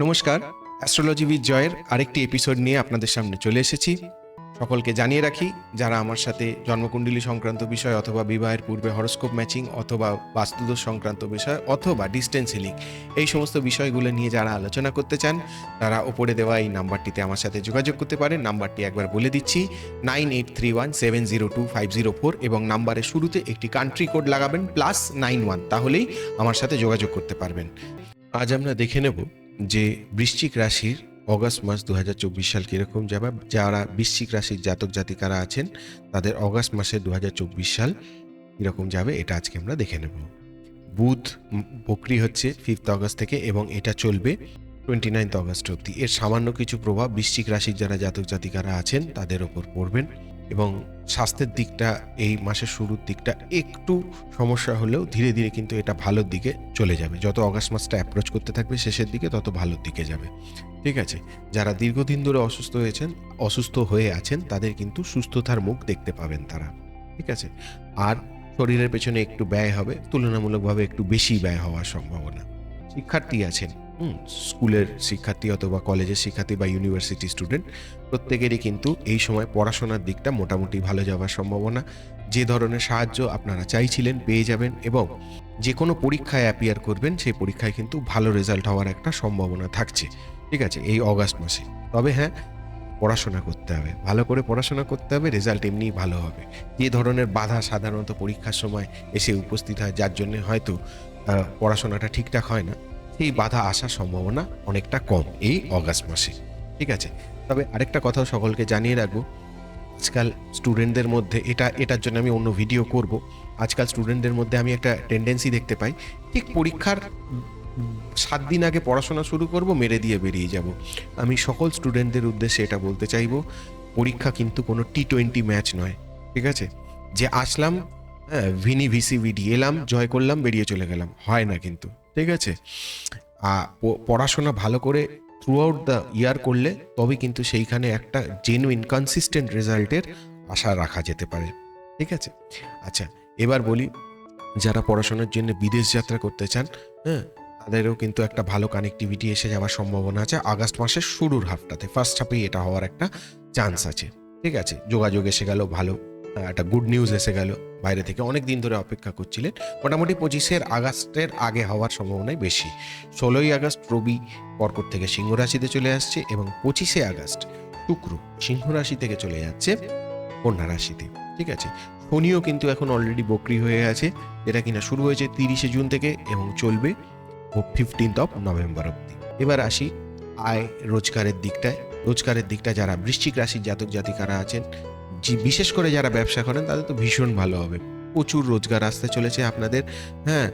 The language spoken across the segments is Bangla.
নমস্কার অ্যাস্ট্রোলজি উইথ জয়ের আরেকটি এপিসোড নিয়ে আপনাদের সামনে চলে এসেছি। সকলকে জানিয়ে রাখি, যারা আমার সাথে জন্মকুণ্ডলী সংক্রান্ত বিষয় অথবা বিবাহের পূর্বে হরস্কোপ ম্যাচিং অথবা বাস্তুদোষ সংক্রান্ত বিষয় অথবা ডিস্টেন্স হিলিং এই সমস্ত বিষয়গুলো নিয়ে যারা আলোচনা করতে চান, তারা ওপরে দেওয়া এই নাম্বারটিতে আমার সাথে যোগাযোগ করতে পারেন। নাম্বারটি একবার বলে দিচ্ছি nine eight three one seven zero two five zero four এবং নাম্বারের শুরুতে একটি কান্ট্রি কোড লাগাবেন প্লাস নাইন ওয়ান তাহলেই আমার সাথে যোগাযোগ করতে পারবেন। আজ আমরা দেখে নেব যে বৃশ্চিক রাশির অগাস্ট মাস দু হাজার চব্বিশ সাল কীরকম যাবে, যারা বৃশ্চিক রাশির জাতক জাতিকারা আছেন, তাদের অগাস্ট মাসে দু হাজার চব্বিশ সাল কীরকম যাবে এটা আজকে আমরা দেখে নেব। বুধ বকরি হচ্ছে ফিফথ অগস্ট থেকে এবং এটা চলবে টোয়েন্টি নাইনথ অগস্ট অবধি। এর সামান্য কিছু প্রভাব বৃশ্চিক রাশির যারা জাতক জাতিকারা আছেন, তাদের ওপর পড়বেন। এবং স্বাস্থ্যের দিকটা, এই মাসের শুরুর দিকটা একটু সমস্যা হলেও ধীরে ধীরে কিন্তু এটা ভালোর দিকে চলে যাবে। যত অগাস্ট মাসটা অ্যাপ্রোচ করতে থাকবে, শেষের দিকে তত ভালোর দিকে যাবে। ঠিক আছে? যারা দীর্ঘদিন ধরে অসুস্থ হয়েছেন, অসুস্থ হয়ে আছেন, তাদের কিন্তু সুস্থতার মুখ দেখতে পাবেন তারা। ঠিক আছে? আর শরীরের পেছনে একটু ব্যয় হবে, তুলনামূলকভাবে একটু বেশি ব্যয় হওয়ার সম্ভাবনা। শিক্ষার্থী আছেন। স্কুলের শিক্ষার্থী অথবা কলেজের শিক্ষার্থী বা ইউনিভার্সিটি স্টুডেন্ট প্রত্যেকেরই কিন্তু এই সময় পড়াশোনার দিকটা মোটামুটি ভালো যাওয়ার সম্ভাবনা। যে ধরনের সাহায্য আপনারা চাইছিলেন পেয়ে যাবেন এবং যে কোনো পরীক্ষায় অ্যাপিয়ার করবেন, সেই পরীক্ষায় কিন্তু ভালো রেজাল্ট হওয়ার একটা সম্ভাবনা থাকছে। ঠিক আছে, এই অগাস্ট মাসে। তবে হ্যাঁ পড়াশোনা করতে হবে। ভালো করে পড়াশোনা করতে হবে রেজাল্ট এমনিই ভালো হবে। যে ধরনের বাধা সাধারণত পরীক্ষার সময় এসে উপস্থিত হয়, যার জন্য হয়তো পড়াশোনাটা ঠিকঠাক হয় না। সেই বাধা আসার সম্ভাবনা অনেকটা কম এই অগাস্ট মাসে, ঠিক আছে? তবে আরেকটা কথাও সকলকে জানিয়ে রাখব, আজকাল স্টুডেন্টদের মধ্যে এটা, এটার জন্য আমি অন্য ভিডিও করব। আজকাল স্টুডেন্টদের মধ্যে আমি একটা টেন্ডেন্সি দেখতে পাই, ঠিক পরীক্ষার সাত দিন আগে পড়াশোনা শুরু করব, মেরে দিয়ে বেরিয়ে যাব। আমি সকল স্টুডেন্টদের উদ্দেশ্যে এটা বলতে চাইব, পরীক্ষা কিন্তু কোনো টি টোয়েন্টি ম্যাচ নয়, ঠিক আছে? যে আসলাম হ্যাঁ ভিনি ভিসি ভিডি, এলাম, জয় করলাম, বেরিয়ে চলে গেলাম, হয় না কিন্তু। ঠিক আছে? পড়াশোনা ভালো করে থ্রু আউট দ্য ইয়ার করলে তবে কিন্তু সেইখানে একটা জেনুইন কনসিস্টেন্ট রেজাল্টের আশা রাখা যেতে পারে। ঠিক আছে? আচ্ছা এবার বলি, যারা পড়াশোনার জন্য বিদেশ যাত্রা করতে চান হ্যাঁ তাদেরও কিন্তু একটা ভালো কানেক্টিভিটি এসে যাওয়ার সম্ভাবনা আছে। আগস্ট মাসের শুরুর হাফটাতে ফার্স্ট হাফেই এটা হওয়ার একটা চান্স আছে। ঠিক আছে? যোগাযোগ এসে গেল, ভালো। একটা গুড নিউজ এসে গেল বাইরে থেকে। অনেক দিন ধরে অপেক্ষা করছিলেন। মোটামুটি পঁচিশের আগস্টের আগে হওয়ার সম্ভাবনাই বেশি। ষোলোই আগস্ট রবি কর্কট থেকে সিংহ রাশিতে চলে আসছে এবং পঁচিশে আগস্ট শুক্র সিংহ রাশি থেকে চলে যাচ্ছে কন্যা রাশিতে। ঠিক আছে? শনিও কিন্তু এখন অলরেডি বকরি হয়ে আছে। যেটা কিনা শুরু হয়েছে তিরিশে জুন থেকে এবং চলবে ফিফটিন্থ অফ নভেম্বর অব্দি এবার আসি আয় রোজগারের দিকটায়। রোজগারের দিকটা যারা বৃশ্চিক রাশির জাতক জাতিকারা আছেন বিশেষ করে যারা ব্যবসা করেন, তাদের তো ভীষণ ভালো হবে। প্রচুর রোজগার আসতে চলেছে আপনাদের হ্যাঁ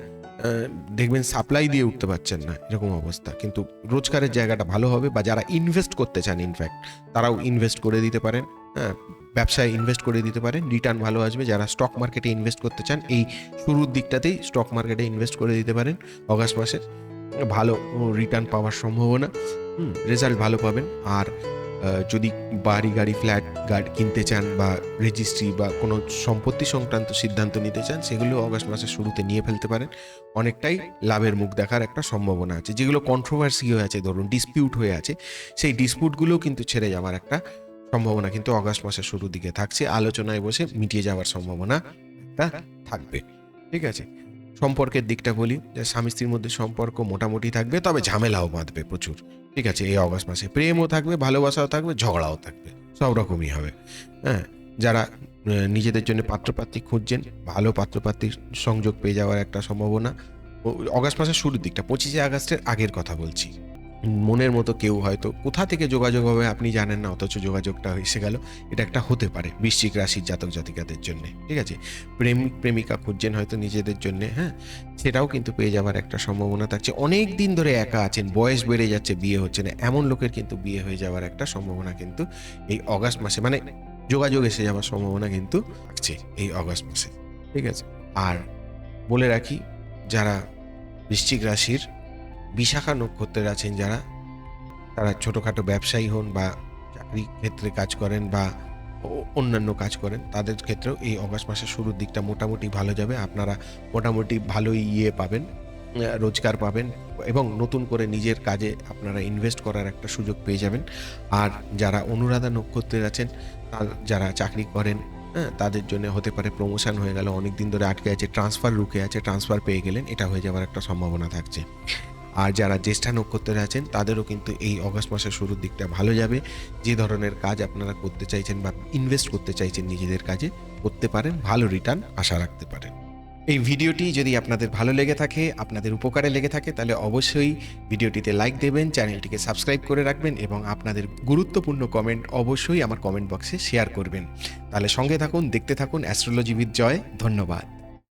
দেখবেন সাপ্লাই দিয়ে উঠতে পারছেন না, এরকম অবস্থা। কিন্তু রোজগারের জায়গাটা ভালো হবে বা যারা ইনভেস্ট করতে চান ইনফ্যাক্ট তারাও ইনভেস্ট করে দিতে পারেন হ্যাঁ ব্যবসায় ইনভেস্ট করে দিতে পারেন। রিটার্ন ভালো আসবে, যারা স্টক মার্কেটে ইনভেস্ট করতে চান, এই শুরুর দিকটাতেই স্টক মার্কেটে ইনভেস্ট করে দিতে পারেন। অগাস্ট মাসের ভালো রিটার্ন পাওয়ার সম্ভাবনা রেজাল্ট ভালো পাবেন। আর যদি বাড়ি, গাড়ি, ফ্ল্যাট, গাড়ি কিনতে চান বা রেজিস্ট্রি বা কোনো সম্পত্তি সংক্রান্ত সিদ্ধান্ত নিতে চান, সেগুলো অগাস্ট মাসের শুরুতে নিয়ে ফেলতে পারেন। অনেকটাই লাভের মুখ দেখার একটা সম্ভাবনা আছে। যেগুলো কন্ট্রোভার্সি হয়ে আছে, ধরুন ডিসপিউট হয়ে আছে, সেই ডিসপিউটগুলোও কিন্তু ছেড়ে যাওয়ার একটা সম্ভাবনা কিন্তু অগাস্ট মাসের শুরুর দিকে থাকছে। আলোচনায় বসে মিটিয়ে যাওয়ার সম্ভাবনা থাকবে। ঠিক আছে? সম্পর্কের দিকটা বলি, যে স্বামী স্ত্রীর মধ্যে সম্পর্ক মোটামুটি থাকবে, তবে ঝামেলাও বাঁধবে প্রচুর। ঠিক আছে, এই অগস্ট মাসে প্রেমও থাকবে, ভালোবাসাও থাকবে, ঝগড়াও থাকবে, সব রকমই হবে। হ্যাঁ যারা নিজেদের জন্য পাত্রপাত্রী খুঁজছেন, ভালো পাত্রপাত্রীর সংযোগ পেয়ে যাওয়ার একটা সম্ভাবনা। অগাস্ট মাসের শুরুর দিকটা, পঁচিশে আগস্টের আগের কথা বলছি। মনের মতো কেউ হয়তো কোথা থেকে যোগাযোগ হবে আপনি জানেন না, অথচ যোগাযোগটা এসে গেল। এটা একটা হতে পারে বৃশ্চিক রাশির জাতক জাতিকাদের জন্য, ঠিক আছে? প্রেমিক প্রেমিকা খুঁজছেন হয়তো নিজেদের জন্য হ্যাঁ? সেটাও কিন্তু পেয়ে যাওয়ার একটা সম্ভাবনা থাকছে। অনেক দিন ধরে একা আছেন, বয়স বেড়ে যাচ্ছে, বিয়ে হচ্ছে না। এমন লোকের কিন্তু বিয়ে হয়ে যাওয়ার একটা সম্ভাবনা কিন্তু এই অগাস্ট মাসে মানে যোগাযোগ এসে যাওয়ার সম্ভাবনা কিন্তু থাকছে এই অগাস্ট মাসে, ঠিক আছে? আর বলে রাখি, যারা বৃশ্চিক রাশির বিশাখা নক্ষত্রের আছেন যারা। তারা ছোটোখাটো ব্যবসায়ী হন বা চাকরি ক্ষেত্রে কাজ করেন বা অন্যান্য কাজ করেন, তাদের ক্ষেত্রেও এই অগাস্ট মাসের শুরুর দিকটা মোটামুটি ভালো যাবে। আপনারা মোটামুটি ভালোই ইয়ে পাবেন রোজগার পাবেন এবং নতুন করে নিজের কাজে আপনারা ইনভেস্ট করার একটা সুযোগ পেয়ে যাবেন। আর যারা অনুরাধা নক্ষত্রের আছেন যারা চাকরি করেন হ্যাঁ তাদের জন্য হতে পারে প্রমোশন হয়ে গেল। অনেক দিন ধরে আটকে আছে ট্রান্সফার রুকে আছে ট্রান্সফার পেয়ে গেলেন, এটা হয়ে যাওয়ার একটা সম্ভাবনা থাকছে। আর যারা জ্যেষ্ঠা নক্ষত্রে আছেন, তাদেরও কিন্তু এই অগস্ট মাসের শুরুর দিকটা ভালো যাবে। যে ধরনের কাজ আপনারা করতে চাইছেন বা ইনভেস্ট করতে চাইছেন নিজেদের কাজে, করতে পারেন, ভালো রিটার্ন আশা রাখতে পারেন। এই ভিডিওটি যদি আপনাদের ভালো লেগে থাকে, আপনাদের উপকারে লেগে থাকে, তাহলে অবশ্যই ভিডিওটিতে লাইক দেবেন চ্যানেলটিকে সাবস্ক্রাইব করে রাখবেন এবং আপনাদের গুরুত্বপূর্ণ কমেন্ট অবশ্যই আমার কমেন্ট বক্সে শেয়ার করবেন। তাহলে সঙ্গে থাকুন, দেখতে থাকুন অ্যাস্ট্রোলজি উইথ জয় ধন্যবাদ।